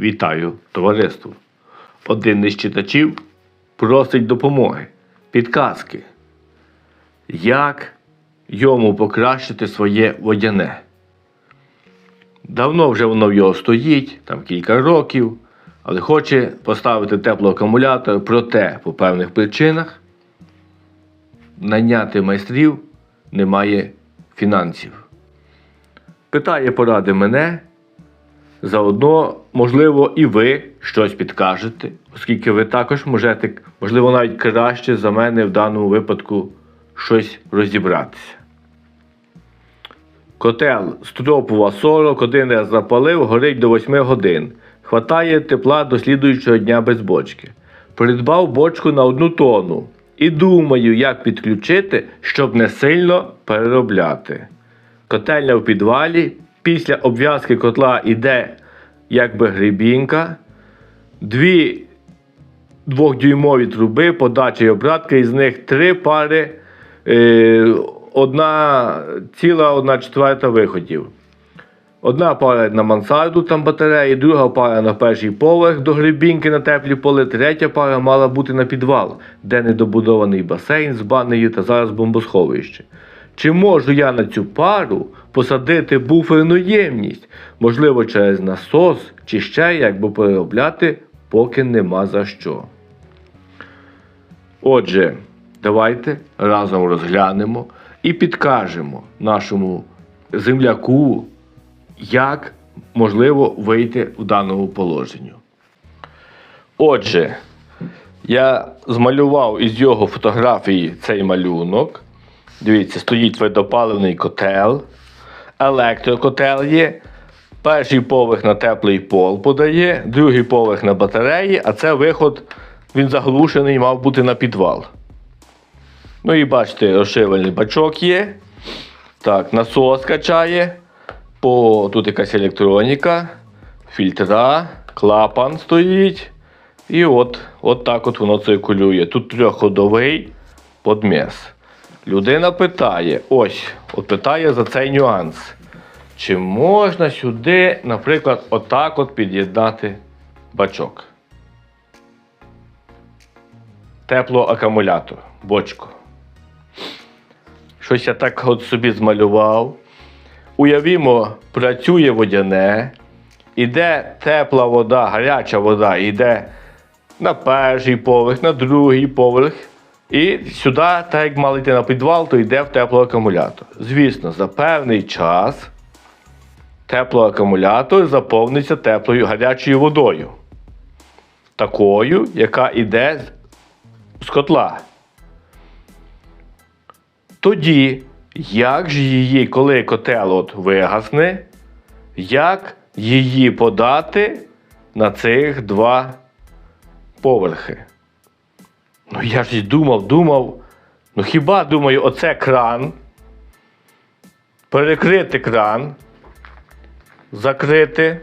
Вітаю, товариство! Один із читачів просить допомоги, підказки. Як йому покращити своє водяне? Давно вже воно в його стоїть, там кілька років, але хоче поставити теплоакумулятор, проте по певних причинах найняти майстрів немає фінансів. Питає поради мене. Заодно, можливо, і ви щось підкажете, оскільки ви також можете, можливо, навіть краще за мене в даному випадку щось розібратися. Котел стропова 40, один раз запалив, горить до 8 годин. Хватає тепла до слідуючого дня без бочки. Придбав бочку на одну тонну і думаю, як підключити, щоб не сильно переробляти. Котельня в підвалі. Після обв'язки котла йде якби грибінка, дві двохдюймові труби, подача і обратка, із них три пари, е, одна ціла, одна четверта виходів. Одна пара на мансарду, там батареї, друга пара на перший поверх до грибінки на теплі поли, третя пара мала бути на підвал, де недобудований басейн з банею та зараз бомбосховище. Чи можу я на цю пару посадити буферну ємність? Можливо, через насос чи ще як, бо переробляти поки нема за що. Отже, давайте разом розглянемо і підкажемо нашому земляку, як можливо вийти в даному положенню. Отже, я змалював із його фотографії цей малюнок. Дивіться, стоїть твердопаливний котел, електрокотел є. Перший поверх на теплий пол подає, другий поверх на батареї, а це виход, він заглушений, мав бути на підвал. Ну і бачите, розшивальний бачок є. Так, насос качає. По, тут якась електроніка, фільтра, клапан стоїть. І от, от так от воно циркулює. Тут трьохходовий подміс. Людина питає, ось, от питає за цей нюанс. Чи можна сюди, наприклад, отак от під'єднати бачок? Теплоакумулятор, бочку. Щось я так от собі змалював. Уявімо, працює водяне, іде тепла вода, гаряча вода, йде на перший поверх, на другий поверх. І сюди, так як мали йти на підвал, то йде в теплоакумулятор. Звісно, за певний час теплоакумулятор заповниться теплою гарячою водою. Такою, яка йде з- котла. Тоді, як ж її, коли котел от вигасне, як її подати на цих два поверхи? Ну я ж думав, думав. Ну хіба думаю, оце кран? Перекрити кран, закрити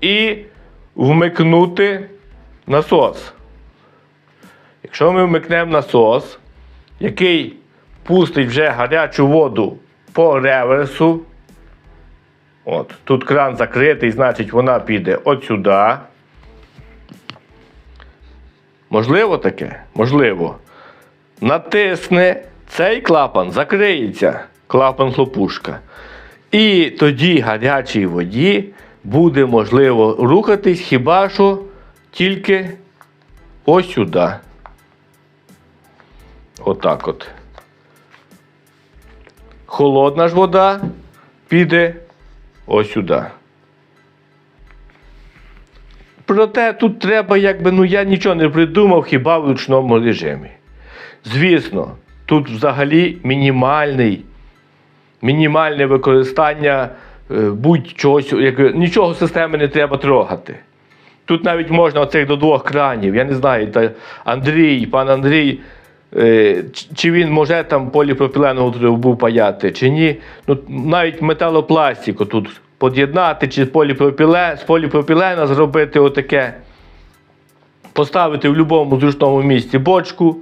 і вмикнути насос. Якщо ми вмикнемо насос, який пустить вже гарячу воду по реверсу, от, тут кран закритий, значить вона піде от сюди. Можливо таке? Можливо. Натисне цей клапан, закриється клапан хлопушка. І тоді гарячій воді буде можливо рухатись хіба що тільки ось сюди. Отак от. Холодна ж вода піде ось сюди. Проте тут треба, якби, ну я нічого не придумав хіба в ручному режимі. Звісно, тут взагалі мінімальний, мінімальне використання е, будь-чогось, нічого системи не треба трогати. Тут навіть можна оцих до двох кранів. Я не знаю, та Андрій, пан Андрій, е, чи він може там поліпропіленову трубу паяти, чи ні. Ну, навіть металопластику тут під'єднати, чи з поліпропілена зробити отаке. Поставити в будь-якому зручному місці бочку.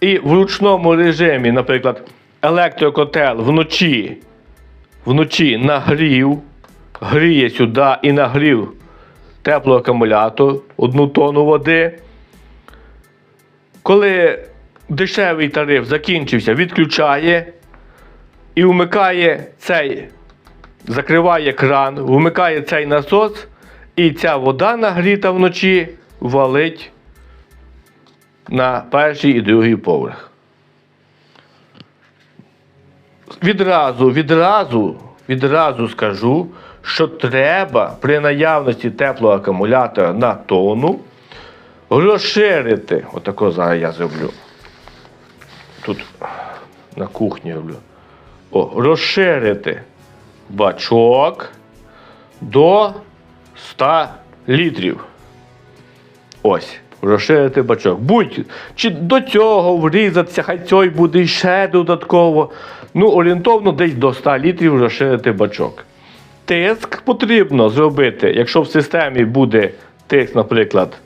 І в ручному режимі, наприклад, електрокотел вночі, вночі нагрів гріє сюди і нагрів теплий акумулятор, одну тонну води. Коли дешевий тариф закінчився, відключає і вмикає цей, закриває кран, вмикає цей насос, і ця вода нагріта вночі валить на перший і другий поверх. Відразу, відразу, відразу скажу, що треба при наявності теплого акумулятора на тонну розширити. Отако зараз я зроблю. Тут на кухні роблю. О, розширити бачок до 100 літрів. Ось, розширити бачок. Будь чи до цього врізатися, хай цей буде ще додатково. Ну, орієнтовно десь до 100 літрів розширити бачок. Тиск потрібно зробити, якщо в системі буде тиск, наприклад.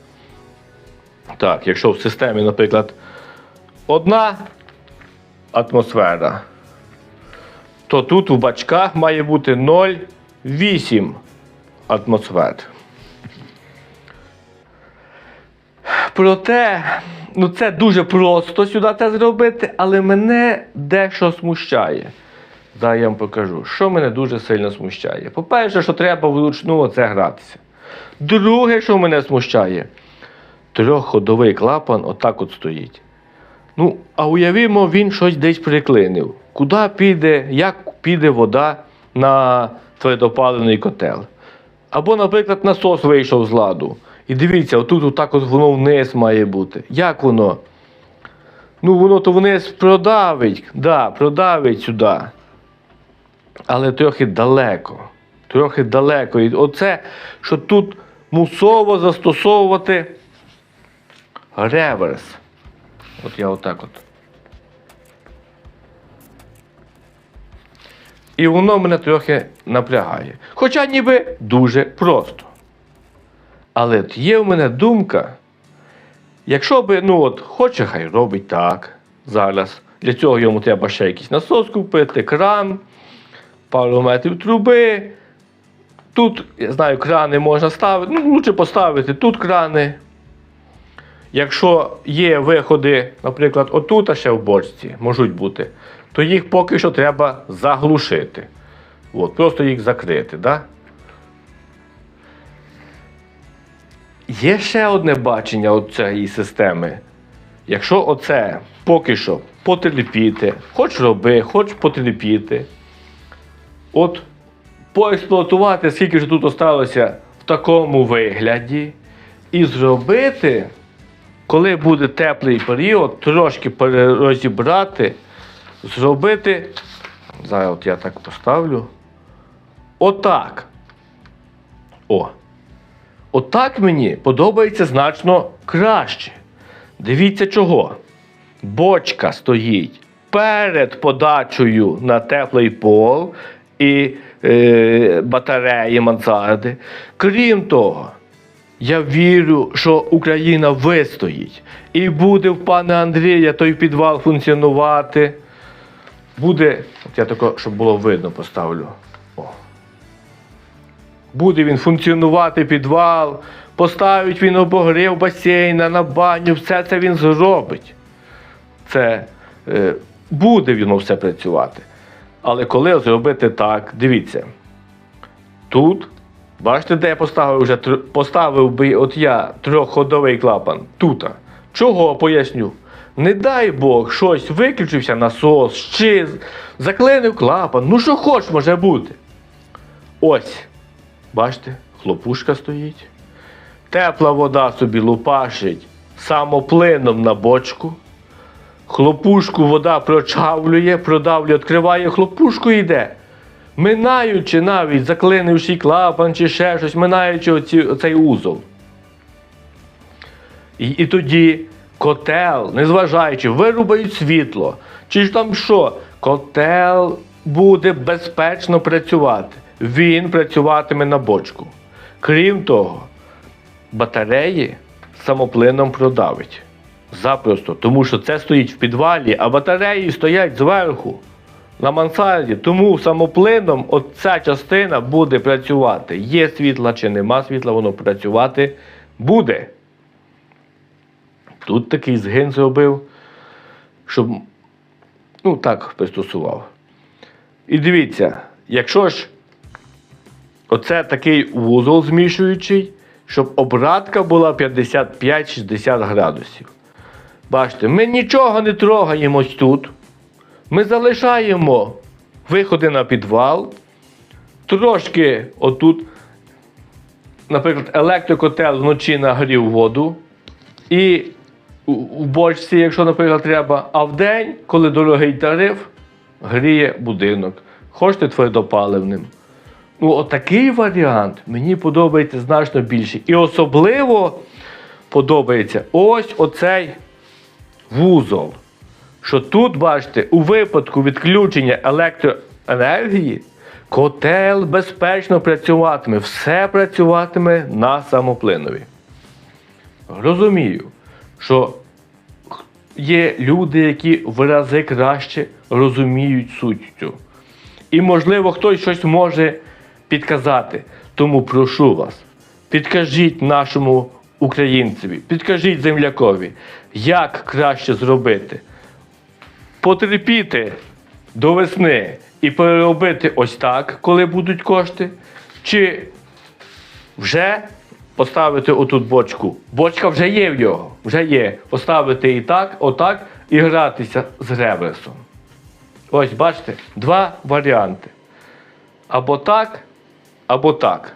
Так, якщо в системі, наприклад, одна атмосфера, то тут у бачках має бути 0,8 атмосфер. Проте, ну це дуже просто сюди це зробити, але мене дещо смущає. Зараз я вам покажу, що мене дуже сильно смущає. По-перше, що треба вручну оце гратися. Друге, що мене смущає, трьохходовий клапан отак от стоїть. Ну, а уявімо, він щось десь приклинив. Куди піде, як піде вода на твердопаливний котел? Або, наприклад, насос вийшов з ладу. І дивіться, отут отак от воно вниз має бути. Як воно? Ну, воно то вниз продавить, да, продавить сюди. Але трохи далеко. Трохи далеко. І оце, що тут мусово застосовувати реверс. От я отак от. І воно мене трохи напрягає. Хоча ніби дуже просто. Але от є в мене думка, якщо би, ну от, хоче, хай робить так зараз. Для цього йому треба ще якийсь насос купити, кран, пару метрів труби. Тут, я знаю, крани можна ставити, ну, лучше поставити тут крани. Якщо є виходи, наприклад, отут а ще в бочці, можуть бути, то їх поки що треба заглушити. От, просто їх закрити. Да? Є ще одне бачення от цієї системи. Якщо оце поки що потерпіти, хоч роби, хоч потерпіти, от поексплуатувати, скільки ж тут осталося в такому вигляді, і зробити, коли буде теплий період, трошки розібрати, зробити. Зараз от я так поставлю. Отак. О. Отак мені подобається значно краще. Дивіться чого. Бочка стоїть перед подачею на теплий пол і е, батареї мансарди. Крім того, я вірю, що Україна вистоїть і буде в пана Андрія той підвал функціонувати. Буде, от я тако, щоб було видно, поставлю. О. Буде він функціонувати підвал, поставить він обогрів басейна на баню, все це він зробить. Це е, буде воно все працювати. Але коли зробити так, дивіться. Тут, бачите, де я поставив вже поставив би от я трьохходовий клапан. Тут. Чого поясню? Не дай Бог, щось виключився насос, чи заклинив клапан. Ну що хоч може бути. Ось. Бачите, хлопушка стоїть. Тепла вода собі лупашить самоплином на бочку. Хлопушку вода прочавлює, продавлює, відкриває хлопушку йде. Минаючи навіть заклинивши клапан чи ще щось, минаючи оці, оцей узол. І, і тоді котел, незважаючи, вирубають світло, чи ж там що, котел буде безпечно працювати. Він працюватиме на бочку. Крім того, батареї самоплином продавить. Запросто, тому що це стоїть в підвалі, а батареї стоять зверху. на мансарді, тому самоплином оця частина буде працювати. Є світла чи нема світла, воно працювати буде. Тут такий згин зробив, щоб ну так пристосував. І дивіться, якщо ж оце такий вузол змішуючий, щоб обратка була 55-60 градусів. Бачите, ми нічого не трогаємо ось тут. Ми залишаємо виходи на підвал. Трошки отут, наприклад, електрокотел вночі нагрів воду. І у- бочці, якщо, наприклад, треба, а вдень, коли дорогий тариф, гріє будинок. Хочете твердопаливним. Ну, отакий варіант мені подобається значно більше. І особливо подобається ось оцей вузол. Що тут, бачите, у випадку відключення електроенергії котел безпечно працюватиме, все працюватиме на самоплинові. Розумію, що є люди, які в рази краще розуміють суть цю. І, можливо, хтось щось може підказати. Тому прошу вас, підкажіть нашому українцеві, підкажіть землякові, як краще зробити. Потерпіти до весни і переробити ось так, коли будуть кошти, чи вже поставити отут бочку. Бочка вже є в його, вже є. Поставити і так, отак, і гратися з реверсом. Ось, бачите, два варіанти. Або так, або так.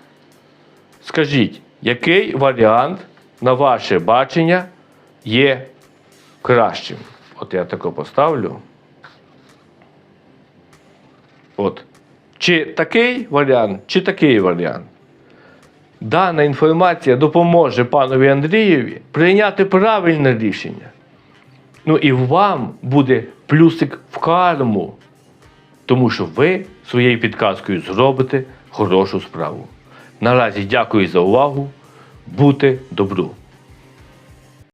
Скажіть, який варіант на ваше бачення є кращим? От я тако поставлю. От. Чи такий варіант, чи такий варіант? Дана інформація допоможе панові Андрієві прийняти правильне рішення. Ну і вам буде плюсик в карму, тому що ви своєю підказкою зробите хорошу справу. Наразі дякую за увагу. Бути добру!